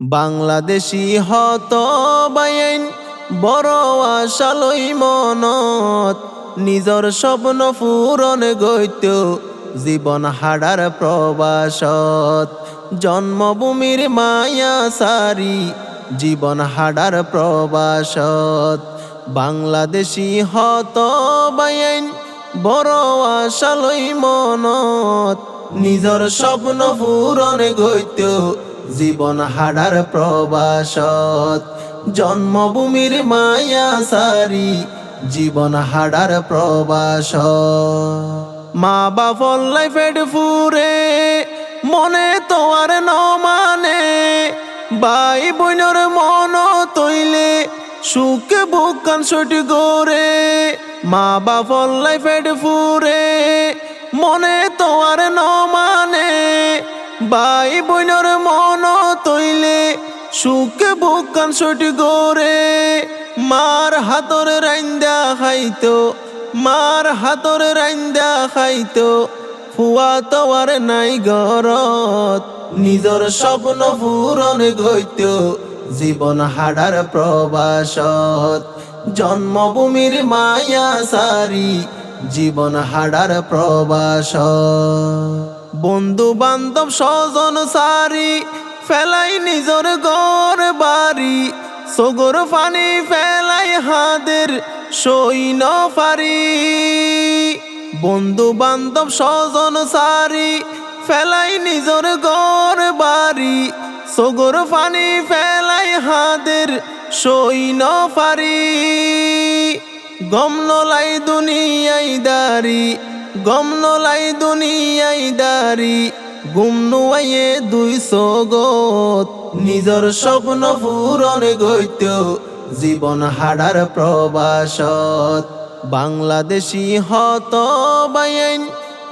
বাংলাদেশি হত বাইন বড় আশালই মনত, নিজর স্বপ্ন পূরণ গৈত জীবন হাডার প্রবাসত। জন্মভূমির মায়া সারি, জীবন হাডার প্রবাসত। বাংলাদেশি হত বাইন বড় আশালই মনত, নিজর স্বপ্ন পূরণ গৈত জীবন হাডার প্রবাসত, জন্মভূমির মায়া সারি, জীবন হাডার প্রবাস মা বাপল লাইফেড ফুরে, মনে তো আর ন মানে বাই বোনর মন তৈলে, সুখে বুকান সটি গোরে মা বাপল লাইফেড ফুরে, মনে তো আর ন মানে বাই বোনর মন তৈলে, সুখে বুকান সটি গোরে মার হাতর রাইন্দা খাইতো, মার হাতর রাইন্দা খাইতো, ফুয়া তো আর নাই গরত নিজর স্বপ্ন পূরণ গইত জীবন হাডার প্রবাসত। জন্মভূমির মায়া সারি, জীবন হাডার প্রবাস বন্ধু বান্ধব স্বজন সারি, ফেলাই নিজর গর বাড়ি, সগর পানি ফেলাই হাদের সইন পারি। বন্ধু বান্ধব স্বজন সারি, ফেলাই নিজর গর বাড়ি, সগর পানি ফেলাই হাদের সইন পারি। গম নলাই দুনিয়াই দারি গম নলাই দুনিয়াই দারি গুম নুয়াইয়ে দুই সগত নিজর স্বপ্ন পূরণ গইত জীবন হাডার প্রবাসত। বাংলাদেশি হত বাইন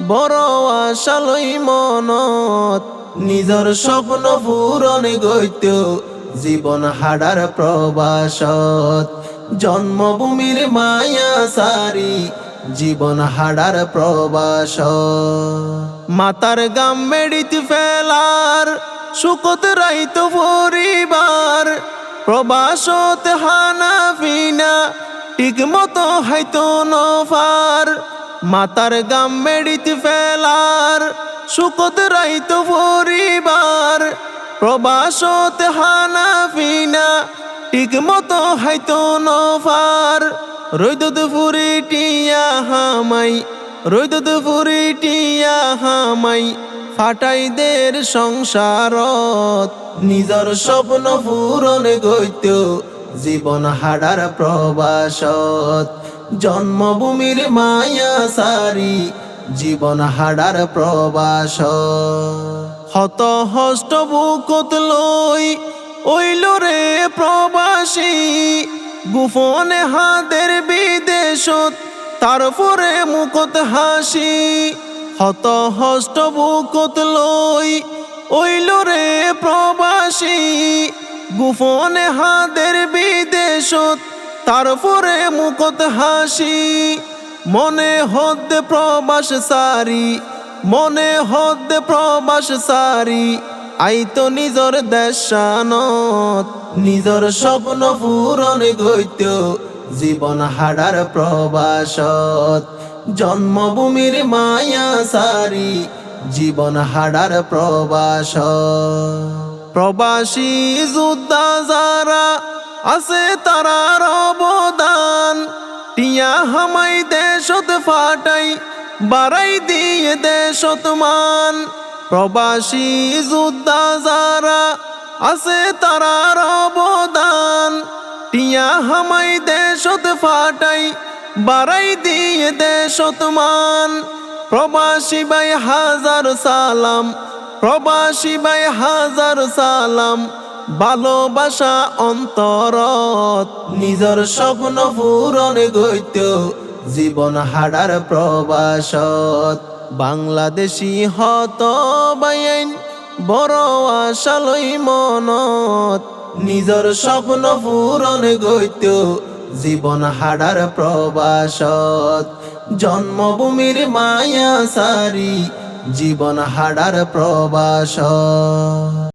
বড় আশালই মনত। নিজর স্বপ্ন পূরণ গইত জীবন হাডার প্রবাসত। জন্মভূমির মায়া সারি জীবন হাডার প্রবাস। মাতার গাম মেডিত ফেলার সুকত রাইত পরিবার। প্রবাসত হানা ফিনা ঠিক মতো হাইতো নফার। মাতার গাম মেডিত ফেলার সুকত রাইত পরিবার। প্রবাসত হানা ফিনা ঠিক মতো হাইতো নফার। রৈদত ফুরি টিয়া হামাই রৈদত ফুরি টিয়া হামাই ফাটাইদের সংসারত। নিজর স্বপ্ন পূরণ গইত জীবন হাডার প্রবাসত। জন্মভূমির মায়া সারি, জীবন হাডার প্রবাস হত হষ্ট বুকত লই ওইল রে প্রবাসী গুফনে হাদের বিদেশত তারপরে মুকত হাসি। হত হষ্ট বুকত লই ওইল রে প্রবাসী। গুফনে হাদের বিদেশত তারপরে মুকত হাসি। মনে হদ্দে প্রবাস সারি, মনে হদ্দে প্রবাস সারি। আইতো নিজর দেশানত, নিজর স্বপ্ন পূরণ গইত জীবন হাডার প্রবাসত। জন্মভূমির মায়া সারি, জীবন হাডার প্রবাস প্রবাসী যোদ্ধা যারা আছে তারার অবদান, টিয়া হামাই দেশত ফাটাই, বাড়াই দিয়ে দেশত মান। প্রবাসী যোদ্ধা যারা আছে তারার অবদান। টিয়া হামাই দেশত ফাটাই, বাড়াই দিয়ে দেশত মান। প্রবাসী বাই হাজার সালাম, প্রবাসী বাই হাজার সালাম। ভালোবাসা অন্তরত, নিজর স্বপ্ন পূরণ গইত জীবন হাডার প্রবাসত। বাংলাদেশি হত বাইন বড় আশালই মনত। নিজর স্বপ্ন পূরণ গইত জীবন হাডার প্রবাসত। জন্মভূমির মায়া সারি, জীবন হাডার প্রবাস